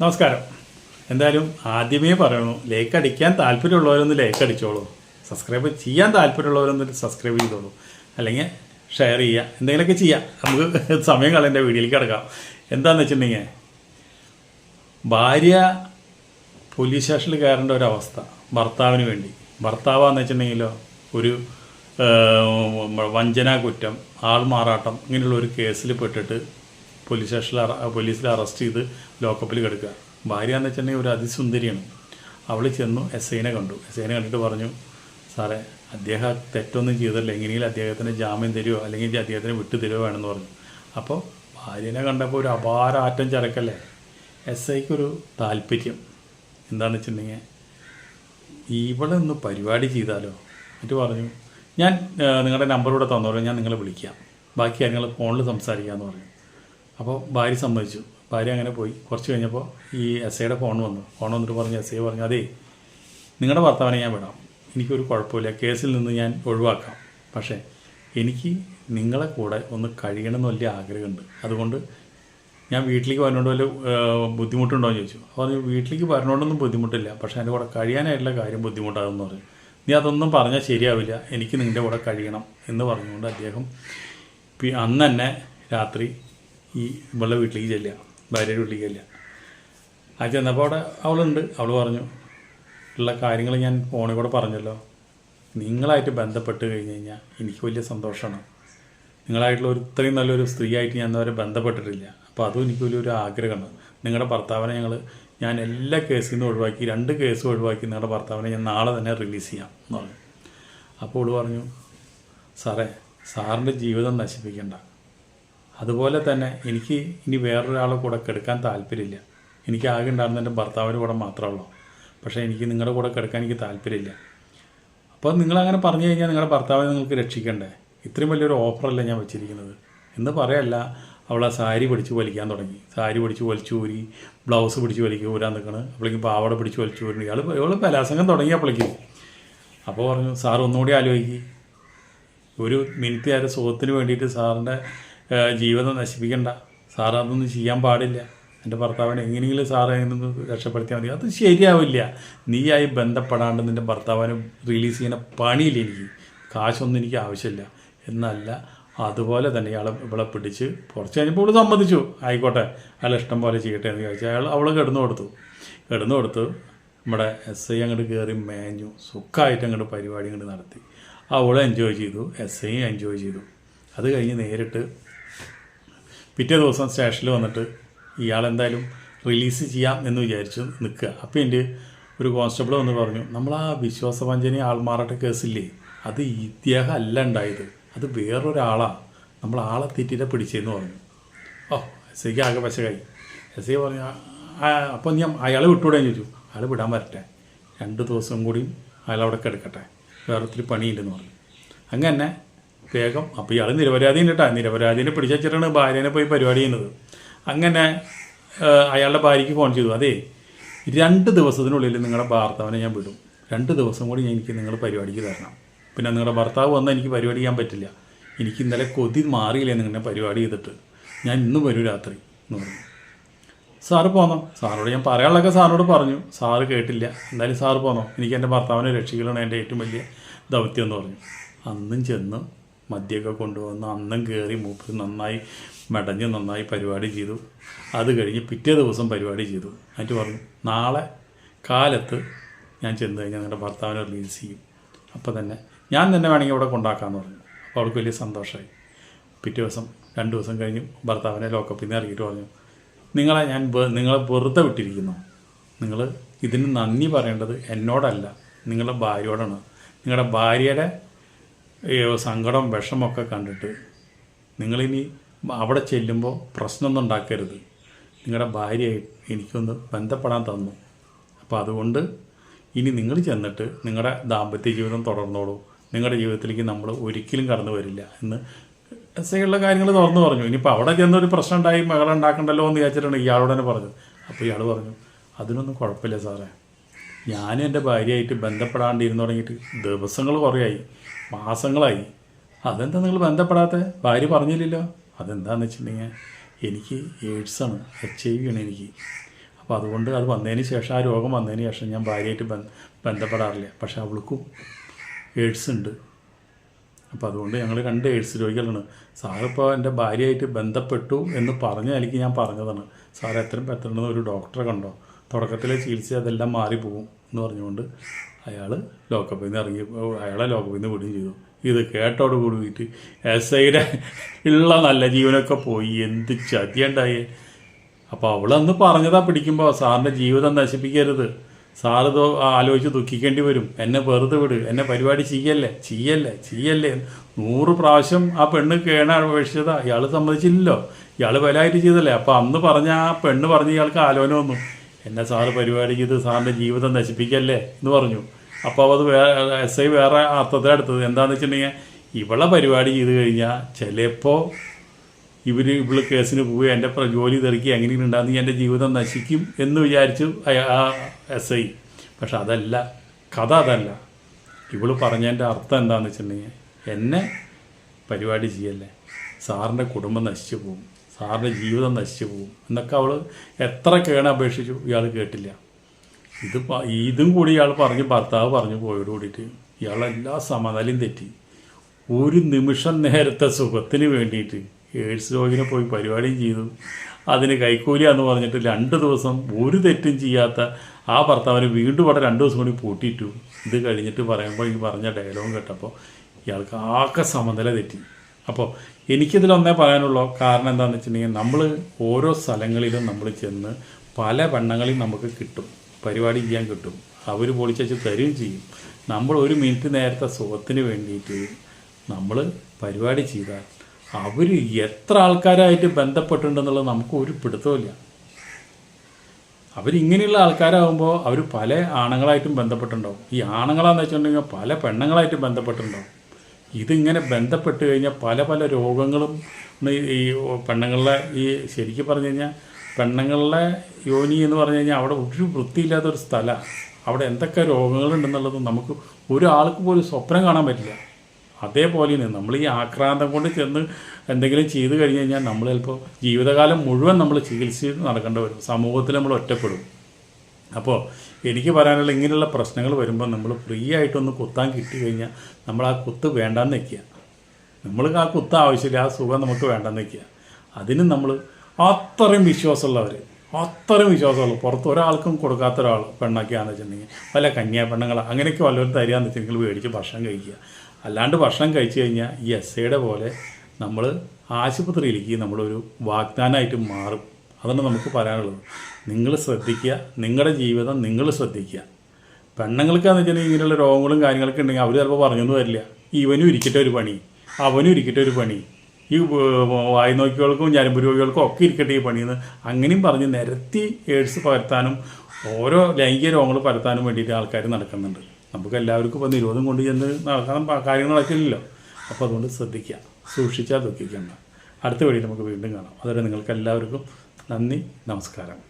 നമസ്കാരം. എന്തായാലും ആദ്യമേ പറയണു ലേക്ക് അടിക്കാൻ താല്പര്യമുള്ളവരൊന്ന് ലേക്ക് അടിച്ചോളൂ. സബ്സ്ക്രൈബ് ചെയ്യാൻ താല്പര്യമുള്ളവരൊന്ന് സബ്സ്ക്രൈബ് ചെയ്തോളൂ. അല്ലെങ്കിൽ ഷെയർ ചെയ്യുക എന്തെങ്കിലുമൊക്കെ ചെയ്യാം. നമുക്ക് സമയം കളയേണ്ട വീഡിയോയിലേക്ക് കിടക്കാം. എന്താണെന്ന് വെച്ചിട്ടുണ്ടെങ്കിൽ ഭാര്യ പോലീസ് സ്റ്റേഷനിൽ കയറേണ്ട ഒരു അവസ്ഥ ഭർത്താവിന് വേണ്ടി. ഭർത്താവാന്ന് വെച്ചിട്ടുണ്ടെങ്കിലോ ഒരു വഞ്ചനാ കുറ്റം ആൾമാറാട്ടം ഇങ്ങനെയുള്ള ഒരു കേസിൽ പെട്ടിട്ട് പോലീസ് സ്റ്റേഷനിൽ പോലീസിൽ അറസ്റ്റ് ചെയ്ത് ലോക്കപ്പിൽ കിടക്കുക. ഭാര്യ എന്ന് വെച്ചിട്ടുണ്ടെങ്കിൽ ഒരു അതിസുന്ദരിയാണ്. അവൾ ചെന്നു എസ് ഐനെ കണ്ടു. എസ് ഐനെ കണ്ടിട്ട് പറഞ്ഞു സാറേ അദ്ദേഹം തെറ്റൊന്നും ചെയ്തില്ല എങ്ങനെയെങ്കിലും അദ്ദേഹത്തിന് ജാമ്യം തരുമോ അല്ലെങ്കിൽ അദ്ദേഹത്തിന് വിട്ടു തരുമോ വേണമെന്ന് പറഞ്ഞു. അപ്പോൾ ഭാര്യനെ കണ്ടപ്പോൾ ഒരു അപാര ആറ്റം ചരക്കല്ലേ? എസ് ഐക്കൊരു താല്പര്യം. എന്താണെന്ന് വെച്ചിട്ടുണ്ടെങ്കിൽ ഇവിടെ ഒന്ന് പരിപാടി ചെയ്താലോ? എന്നിട്ട് പറഞ്ഞു ഞാൻ നിങ്ങളുടെ നമ്പർ ഇവിടെ തന്നോളൂ. ഞാൻ നിങ്ങളെ വിളിക്കാം. ബാക്കി കാര്യങ്ങൾ ഫോണിൽ സംസാരിക്കാമെന്ന് പറഞ്ഞു. അപ്പോൾ ഭാര്യ സമ്മതിച്ചു. ഭാര്യ അങ്ങനെ പോയി. കുറച്ച് കഴിഞ്ഞപ്പോൾ ഈ എസ് ഐയുടെ ഫോൺ വന്നു. ഫോൺ വന്നിട്ട് പറഞ്ഞു എസ് ഐ പറഞ്ഞു അതേ നിങ്ങളുടെ ഭർത്താവിനെ ഞാൻ വിടാം. എനിക്കൊരു കുഴപ്പമില്ല. കേസിൽ നിന്ന് ഞാൻ ഒഴിവാക്കാം. പക്ഷേ എനിക്ക് നിങ്ങളെ കൂടെ ഒന്ന് കഴിയണമെന്ന് വലിയ ആഗ്രഹമുണ്ട്. അതുകൊണ്ട് ഞാൻ വീട്ടിലേക്ക് വരണോണ്ട് വല്ല ബുദ്ധിമുട്ടുണ്ടോ എന്ന് ചോദിച്ചു. അപ്പോൾ പറഞ്ഞു വീട്ടിലേക്ക് വരണോണ്ടൊന്നും ബുദ്ധിമുട്ടില്ല. പക്ഷേ എന്റെ കൂടെ കഴിയാനായിട്ടുള്ള കാര്യം ബുദ്ധിമുട്ടാകുമെന്ന് പറഞ്ഞു. നീ അതൊന്നും പറഞ്ഞാൽ ശരിയാവില്ല. എനിക്ക് നിന്റെ കൂടെ കഴിയണം എന്ന് പറഞ്ഞുകൊണ്ട് അദ്ദേഹം അന്ന് തന്നെ രാത്രി ഈ ഇവളുടെ വീട്ടിലേക്ക് ചെല്ലുക ഭാര്യയുടെ വീട്ടിലേക്ക് ചെല്ലുക. ആ ചെന്നപ്പോൾ അവിടെ അവളുണ്ട്. അവൾ പറഞ്ഞു ഉള്ള കാര്യങ്ങൾ ഞാൻ ഫോണിൽ കൂടെ പറഞ്ഞല്ലോ. നിങ്ങളായിട്ട് ബന്ധപ്പെട്ട് കഴിഞ്ഞ് കഴിഞ്ഞാൽ എനിക്ക് വലിയ സന്തോഷമാണ്. നിങ്ങളായിട്ടുള്ള ഒരു ഇത്രയും നല്ലൊരു സ്ത്രീയായിട്ട് ഞാൻ ഇന്നുവരെ ബന്ധപ്പെട്ടിട്ടില്ല. അപ്പോൾ അതും എനിക്ക് വലിയൊരു ആഗ്രഹമാണ്. നിങ്ങളുടെ ഭർത്താവിനെ ഞങ്ങൾ ഞാൻ എല്ലാ കേസിൽ നിന്നും ഒഴിവാക്കി രണ്ട് കേസും ഒഴിവാക്കി നിങ്ങളുടെ ഭർത്താവിനെ ഞാൻ നാളെ തന്നെ റിലീസ് ചെയ്യാം എന്ന് പറഞ്ഞു. അപ്പോൾ അവൾ പറഞ്ഞു സാറേ സാറിന്റെ ജീവിതം നശിപ്പിക്കണ്ട. അതുപോലെ തന്നെ എനിക്ക് ഇനി വേറൊരാളെ കൂടെ കെടുക്കാൻ താല്പര്യമില്ല. എനിക്ക് ആകെ ഉണ്ടായിരുന്ന എന്റെ ഭർത്താവിന്റെ കൂടെ മാത്രമേ ഉള്ളൂ. പക്ഷേ എനിക്ക് നിങ്ങളുടെ കൂടെ കിടക്കാൻ എനിക്ക് താല്പര്യമില്ല. അപ്പോൾ നിങ്ങളങ്ങനെ പറഞ്ഞു കഴിഞ്ഞാൽ നിങ്ങളുടെ ഭർത്താവിനെ നിങ്ങൾക്ക് രക്ഷിക്കണ്ടേ? ഇത്രയും വലിയൊരു ഓഫറല്ല ഞാൻ വെച്ചിരിക്കുന്നത്. എന്ന് പറയല്ല അവളെ സാരി പിടിച്ച് വലിക്കാൻ തുടങ്ങി. സാരി പിടിച്ച് വലിച്ചു ഊരി ബ്ലൗസ് പിടിച്ച് വലിക്കുക ഊരാൻ നിൽക്കണ്. അപ്പോഴേക്കും പാവട പിടിച്ച് വലിച്ചു ഊരി. ഇയാൾ ഇയാൾ ബലാസംഗം തുടങ്ങിയപ്പോഴേക്കും അപ്പോൾ പറഞ്ഞു സാർ ഒന്നുകൂടി ആലോചിക്കുക ഒരു മിനിറ്റ് നേരം സുഖത്തിന് വേണ്ടിയിട്ട് സാറിന്റെ ജീവിതം നശിപ്പിക്കണ്ട. സാർ അതൊന്നും ചെയ്യാൻ പാടില്ല. എന്റെ ഭർത്താവിനെ എങ്ങനെയെങ്കിലും സാറ് നിന്ന് രക്ഷപ്പെടുത്തിയാൽ മതി. അത് ശരിയാവില്ല. നീയായി ബന്ധപ്പെടാണ്ട് നിന്റെ ഭർത്താവിനെ റിലീസ് ചെയ്യുന്ന പണിയില്ല എനിക്ക്. കാശൊന്നും എനിക്ക് ആവശ്യമില്ല. എന്നല്ല അതുപോലെ തന്നെ ഇയാളെ ഇവളെ പിടിച്ച് കുറച്ച് കഴിഞ്ഞപ്പോൾ ഇവിടെ സമ്മതിച്ചു. ആയിക്കോട്ടെ അയാൾ ഇഷ്ടം പോലെ ചെയ്യട്ടെ എന്ന് ചോദിച്ചാൽ അയാൾ അവൾ കിടന്നു കൊടുത്തു. കിടന്നു കൊടുത്ത് നമ്മുടെ എസ് ഐ അങ്ങോട്ട് കയറി മേഞ്ഞു. സുഖമായിട്ട് അങ്ങോട്ട് പരിപാടി അങ്ങോട്ട് നടത്തി. അവൾ എൻജോയ് ചെയ്തു. എസ് ഐയും എൻജോയ് ചെയ്തു. അത് കഴിഞ്ഞ് നേരിട്ട് പിറ്റേ ദിവസം സ്റ്റേഷനിൽ വന്നിട്ട് ഇയാളെന്തായാലും റിലീസ് ചെയ്യാം എന്ന് വിചാരിച്ച് നിൽക്കുക. അപ്പോൾ എന്റെ ഒരു കോൺസ്റ്റബിൾ വന്ന് പറഞ്ഞു നമ്മൾ ആ വിശ്വാസവഞ്ചന ആൾമാറാട്ട കേസില്ലേ? അത് ഇദ്ദേഹം അല്ല ഉണ്ടായത്. അത് വേറൊരാളാണ് നമ്മൾ ആളെ തെറ്റിയിട്ട് പിടിച്ചതെന്ന് പറഞ്ഞു. ഓ എസ് ഐക്ക് ആകെ പശകായി എസ് ഐ പറഞ്ഞു അപ്പോൾ ഞാൻ അയാളെ വിട്ടുകൂടെ ചോദിച്ചു. അയാൾ വിടാൻ വരട്ടെ. രണ്ട് ദിവസം കൂടിയും അയാൾ അവിടെ കിടക്കട്ടെ. വേറെ ഒത്തിരി പണിയില്ലെന്ന് പറഞ്ഞു. അങ്ങനെ വേഗം. അപ്പോൾ ഇയാൾ നിരപരാധി കേട്ടോ. നിരപരാധീനെ പിടിച്ചാണ് ഭാര്യനെ പോയി പരിപാടി ചെയ്യുന്നത്. അങ്ങനെ അയാളുടെ ഭാര്യയ്ക്ക് ഫോൺ ചെയ്തു. അതേ രണ്ട് ദിവസത്തിനുള്ളിൽ നിങ്ങളുടെ ഭർത്താവിനെ ഞാൻ വിടും. രണ്ട് ദിവസം കൂടി എനിക്ക് നിങ്ങൾ പരിപാടിക്ക് തരണം. പിന്നെ നിങ്ങളുടെ ഭർത്താവ് വന്നാൽ എനിക്ക് പരിപാടി ചെയ്യാൻ പറ്റില്ല. എനിക്ക് ഇന്നലെ കൊതി മാറിയില്ലേ നിങ്ങളുടെ പരിപാടി ചെയ്തിട്ട്. ഞാൻ ഇന്ന് വരും രാത്രി എന്ന് പറഞ്ഞു. സാറ് പോന്നോ? സാറിനോട് ഞാൻ പറയാനുള്ളതൊക്കെ സാറിനോട് പറഞ്ഞു. സാറ് കേട്ടില്ല. എന്തായാലും സാറ് പോന്നോ? എനിക്ക് എന്റെ ഭർത്താവിനെ രക്ഷിക്കലാണ് എന്റെ ഏറ്റവും വലിയ ദൗത്യം എന്ന് പറഞ്ഞു. അന്നും ചെന്ന് മദ്യമൊക്കെ കൊണ്ടുവന്ന് അന്നും കയറി മൂപ്പർ നന്നായി മെടഞ്ഞ് നന്നായി പരിപാടി ചെയ്തു. അത് കഴിഞ്ഞ് പിറ്റേ ദിവസം പരിപാടി ചെയ്തു. എന്നിട്ട് പറഞ്ഞു നാളെ കാലത്ത് ഞാൻ ചെന്ന് കഴിഞ്ഞാൽ നിങ്ങളുടെ ഭർത്താവിനെ റിലീസ് ചെയ്യും. അപ്പോൾ തന്നെ ഞാൻ തന്നെ വേണമെങ്കിൽ ഇവിടെ കൊണ്ടാക്കാമെന്ന് പറഞ്ഞു. അപ്പോൾ അവൾക്ക് വലിയ സന്തോഷമായി പിറ്റേ ദിവസം രണ്ട് ദിവസം കഴിഞ്ഞ് ഭർത്താവിനെ ലോക്കപ്പിൽ നിന്ന് ഇറങ്ങിയിട്ട് പറഞ്ഞു നിങ്ങളെ ഞാൻ നിങ്ങളെ വെറുതെ വിട്ടിരിക്കുന്നു. നിങ്ങൾ ഇതിന് നന്ദി പറയേണ്ടത് എന്നോടല്ല. നിങ്ങളുടെ ഭാര്യയോടാണ്. നിങ്ങളുടെ ഭാര്യയുടെ സങ്കടം വിഷമൊക്കെ കണ്ടിട്ട് നിങ്ങളിനി അവിടെ ചെല്ലുമ്പോൾ പ്രശ്നമൊന്നും ഉണ്ടാക്കരുത്. നിങ്ങളുടെ ഭാര്യയായി എനിക്കൊന്ന് ബന്ധപ്പെടാൻ തന്നു. അപ്പോൾ അതുകൊണ്ട് ഇനി നിങ്ങൾ ചെന്നിട്ട് നിങ്ങളുടെ ദാമ്പത്യ ജീവിതം തുടർന്നോളൂ. നിങ്ങളുടെ ജീവിതത്തിലേക്ക് നമ്മൾ ഒരിക്കലും കടന്നു വരില്ല എന്ന് ഉള്ള കാര്യങ്ങൾ തുറന്നു പറഞ്ഞു. ഇനിയിപ്പോൾ അവിടെ ചെന്നൊരു പ്രശ്നം ഉണ്ടായി മകളെ ഉണ്ടാക്കണ്ടല്ലോ എന്ന് വിചാരിച്ചിട്ടാണ് ഇയാളോട് തന്നെ പറഞ്ഞത്. അപ്പോൾ ഇയാൾ പറഞ്ഞു അതിനൊന്നും കുഴപ്പമില്ല സാറേ. ഞാനും എന്റെ ഭാര്യയായിട്ട് ബന്ധപ്പെടാണ്ടിരുന്നു തുടങ്ങിയിട്ട് ദിവസങ്ങൾ കുറേയായി മാസങ്ങളായി. അതെന്താ നിങ്ങൾ ബന്ധപ്പെടാത്ത? ഭാര്യ പറഞ്ഞില്ലല്ലോ. അതെന്താന്ന് വെച്ചിട്ടുണ്ടെങ്കിൽ എനിക്ക് എയ്ഡ്സാണ് എച്ച് ഐ വി ആണ് എനിക്ക്. അപ്പോൾ അതുകൊണ്ട് അത് വന്നതിന് ശേഷം ആ രോഗം വന്നതിന് ശേഷം ഞാൻ ഭാര്യയായിട്ട് ബന്ധ ബന്ധപ്പെടാറില്ല. പക്ഷെ അവൾക്കും എയ്ഡ്സ് ഉണ്ട്. അപ്പോൾ അതുകൊണ്ട് ഞങ്ങൾ രണ്ട് എയ്ഡ്സ് രോഗികളാണ്. സാറിപ്പോൾ എന്റെ ഭാര്യയായിട്ട് ബന്ധപ്പെട്ടു എന്ന് പറഞ്ഞ എനിക്ക് ഞാൻ പറഞ്ഞതാണ്. സാർ എത്രയും പെട്ടെന്ന് ഒരു ഡോക്ടറെ കണ്ടോ? തുടക്കത്തിലെ ചികിത്സ അതെല്ലാം മാറിപ്പോകും എന്ന് പറഞ്ഞുകൊണ്ട് അയാൾ ലോക്കപ്പിൽ നിന്ന് ഇറങ്ങി അയാളെ ലോക്കപ്പിൽ നിന്ന് വിടുകയും ചെയ്തു. ഇത് കേട്ടോട് കൂടിയിട്ട് എസ് ഐയുടെ ഉള്ള നല്ല ജീവനൊക്കെ പോയി. എന്ത് ചതിയുണ്ടായി? അപ്പോൾ അവളന്ന് പറഞ്ഞതാ പിടിക്കുമ്പോൾ സാറിന്റെ ജീവിതം നശിപ്പിക്കരുത്. സാറിത് ആലോചിച്ച് ദുഃഖിക്കേണ്ടി വരും. എന്നെ വെറുതെ വിട്. എന്നെ പരിപാടി ചെയ്യല്ലേ? ചെയ്യല്ലേ? ചെയ്യല്ലേ? നൂറ് പ്രാവശ്യം ആ പെണ്ണ് കേണ അപേക്ഷിച്ചതാ. ഇയാൾ സമ്മതിച്ചില്ലല്ലോ. ഇയാൾ വിലയായിട്ട് ചെയ്തല്ലേ? അപ്പോൾ അന്ന് പറഞ്ഞ ആ പെണ്ണ് പറഞ്ഞ് ഇയാൾക്ക് ആലോചന വന്നു. എന്നെ സാറ് പരിപാടിക്ക് ഇത് സാറിന്റെ ജീവിതം നശിപ്പിക്കല്ലേ എന്ന് പറഞ്ഞു. അപ്പോൾ അത് വേറെ എസ് ഐ വേറെ അർത്ഥത്തിലെടുത്തത് എന്താണെന്ന് വെച്ചിട്ടുണ്ടെങ്കിൽ ഇവളെ പരിപാടി ചെയ്ത് കഴിഞ്ഞാൽ ചിലപ്പോൾ ഇവർ ഇവൾ കേസിന് പോയി എന്റെ ജോലി തെറിക്കുക എങ്ങനെയും ഉണ്ടാകുന്ന എന്റെ ജീവിതം നശിക്കും എന്ന് വിചാരിച്ചു ആ എസ് ഐ. പക്ഷെ അതല്ല കഥ അതല്ല. ഇവൾ പറഞ്ഞതിന്റെ അർത്ഥം എന്താണെന്ന് വെച്ചിട്ടുണ്ടെങ്കിൽ എന്നെ പരിപാടി ചെയ്യല്ലേ സാറിന്റെ കുടുംബം നശിച്ചു പോകും. സാറിന്റെ ജീവിതം നശിച്ചു പോകും എന്നൊക്കെ അവൾ എത്ര കേണ അപേക്ഷിച്ചു ഇയാൾ കേട്ടില്ല. ഇത് ഇതും കൂടി ഇയാൾ പറഞ്ഞ് ഭർത്താവ് പറഞ്ഞു പോയോട് കൂടിയിട്ട് ഇയാളെല്ലാ സമനിലയും തെറ്റി. ഒരു നിമിഷം നേരത്തെ സുഖത്തിന് വേണ്ടിയിട്ട് എയ്ഡ്സ് രോഗിനെ പോയി പരിപാടിയും ചെയ്തു. അതിന് കൈക്കൂലി എന്ന് പറഞ്ഞിട്ട് രണ്ട് ദിവസം ഒരു തെറ്റും ചെയ്യാത്ത ആ ഭർത്താവിന് വീണ്ടും അവിടെ രണ്ട് ദിവസം കൂടി പൂട്ടിയിട്ടു. ഇത് കഴിഞ്ഞിട്ട് പറയുമ്പോൾ ഈ പറഞ്ഞ ഡയലോഗ് കേട്ടപ്പോൾ ഇയാൾക്ക് ആകെ സമനില തെറ്റി. അപ്പോൾ എനിക്കിതിലൊന്നേ പറയാനുള്ളൂ. കാരണം എന്താണെന്ന് വെച്ചിട്ടുണ്ടെങ്കിൽ നമ്മൾ ഓരോ സ്ഥലങ്ങളിലും നമ്മൾ ചെന്ന് പല വണ്ണങ്ങളിൽ നമുക്ക് കിട്ടും. പരിപാടി ചെയ്യാൻ കിട്ടും. അവർ പൊളിച്ചു തരുകയും ചെയ്യും. നമ്മൾ ഒരു മിനിറ്റ് നേരത്തെ സുഖത്തിന് വേണ്ടിയിട്ട് നമ്മൾ പരിപാടി ചെയ്താൽ അവർ എത്ര ആൾക്കാരായിട്ട് ബന്ധപ്പെട്ടിട്ടുണ്ടെന്നുള്ളത് നമുക്ക് ഒരു പിടുത്തമില്ല അവരിങ്ങനെയുള്ള ആൾക്കാരാകുമ്പോൾ അവർ പല ആണുങ്ങളായിട്ടും ബന്ധപ്പെട്ടിട്ടുണ്ടാവും. ഈ ആണുങ്ങളാന്ന് വെച്ചിട്ടുണ്ടെങ്കിൽ പല പെണ്ണുങ്ങളായിട്ടും ബന്ധപ്പെട്ടിട്ടുണ്ടാവും. ഇതിങ്ങനെ ബന്ധപ്പെട്ട് കഴിഞ്ഞാൽ പല പല രോഗങ്ങളും ഈ- പെണ്ണുങ്ങളുടെ ഈ ശരിക്കും പറഞ്ഞു കഴിഞ്ഞാൽ പെണ്ണുങ്ങളുടെ യോനി എന്ന് പറഞ്ഞു കഴിഞ്ഞാൽ അവിടെ ഒരു വൃത്തിയില്ലാത്ത ഒരു സ്ഥലമാണ് അവിടെ എന്തൊക്കെ രോഗങ്ങളുണ്ടെന്നുള്ളത് നമുക്ക് ഒരാൾക്ക് പോലും സ്വപ്നം കാണാൻ പറ്റില്ല. അതേപോലെയാണ് നമ്മൾ ഈ ആക്രാന്തം കൊണ്ട് ചെന്ന് എന്തെങ്കിലും ചെയ്തു കഴിഞ്ഞ് കഴിഞ്ഞാൽ നമ്മൾ ചിലപ്പോൾ ജീവിതകാലം മുഴുവൻ നമ്മൾ ചികിത്സിച്ച് നടക്കേണ്ടി വരും. സമൂഹത്തിൽ നമ്മൾ ഒറ്റപ്പെടും. അപ്പോൾ എനിക്ക് പറയാനുള്ള ഇങ്ങനെയുള്ള പ്രശ്നങ്ങൾ വരുമ്പോൾ നമ്മൾ ഫ്രീ ആയിട്ടൊന്ന് കുത്താൻ കിട്ടി കഴിഞ്ഞാൽ നമ്മൾ ആ കുത്ത് വേണ്ടാന്ന് വയ്ക്കുക നമ്മൾ ആ കുത്ത് ആവശ്യമില്ല ആ സുഖം നമുക്ക് വേണ്ടാന്ന് വയ്ക്കുക അതിന് നമ്മൾ അത്രയും വിശ്വാസമുള്ളവർ അത്രയും വിശ്വാസമുള്ള പുറത്ത് ഒരാൾക്കും കൊടുക്കാത്ത ഒരാൾ പെണ്ണൊക്കെയാണെന്ന് വെച്ചിട്ടുണ്ടെങ്കിൽ വല്ല കന്യാ പെണ്ണുങ്ങൾ അങ്ങനെയൊക്കെ വല്ലവരും തരികയെന്ന് വെച്ചിട്ടുണ്ടെങ്കിൽ മേടിച്ച് ഭക്ഷണം കഴിക്കുക. അല്ലാണ്ട് ഭക്ഷണം കഴിച്ചു കഴിഞ്ഞാൽ ഈ എസ് ഐയുടെ പോലെ നമ്മൾ ആശുപത്രിയിലേക്ക് നമ്മളൊരു വാഗ്ദാനമായിട്ട് മാറും. അതാണ് നമുക്ക് പറയാനുള്ളത്. നിങ്ങൾ ശ്രദ്ധിക്കുക നിങ്ങളുടെ ജീവിതം നിങ്ങൾ ശ്രദ്ധിക്കുക. പെണ്ണുങ്ങൾക്കാന്ന് വെച്ചിട്ടുണ്ടെങ്കിൽ ഇങ്ങനെയുള്ള രോഗങ്ങളും കാര്യങ്ങളൊക്കെ ഉണ്ടെങ്കിൽ അവർ ചിലപ്പോൾ പറഞ്ഞൊന്നും വരില്ല. ഇവനും ഇരിക്കട്ടെ ഒരു പണി അവനും ഇരിക്കട്ടെ ഒരു പണി. ഈ വായി നോക്കികൾക്കും ഞരമ്പ് രോഗികൾക്കും ഒക്കെ ഇരിക്കട്ടെ ഈ പണിയെന്ന് അങ്ങനെയും പറഞ്ഞ് നിരത്തി എയ്ഡ്സ് പകർത്താനും ഓരോ ലൈംഗിക രോഗങ്ങൾ പരത്താനും വേണ്ടിയിട്ട് ആൾക്കാർ നടക്കുന്നുണ്ട്. നമുക്ക് എല്ലാവർക്കും ഇപ്പോൾ നിരോധം കൊണ്ട് ചെന്ന് നടക്കാൻ കാര്യങ്ങൾ നടക്കില്ലല്ലോ. അപ്പോൾ അതുകൊണ്ട് ശ്രദ്ധിക്കുക സൂക്ഷിച്ചാൽ ദുഃഖിക്കേണ്ട. അടുത്ത വഴി നമുക്ക് വീണ്ടും കാണാം. അതുവരെ നിങ്ങൾക്ക് എല്ലാവർക്കും നന്ദി നമസ്കാരം.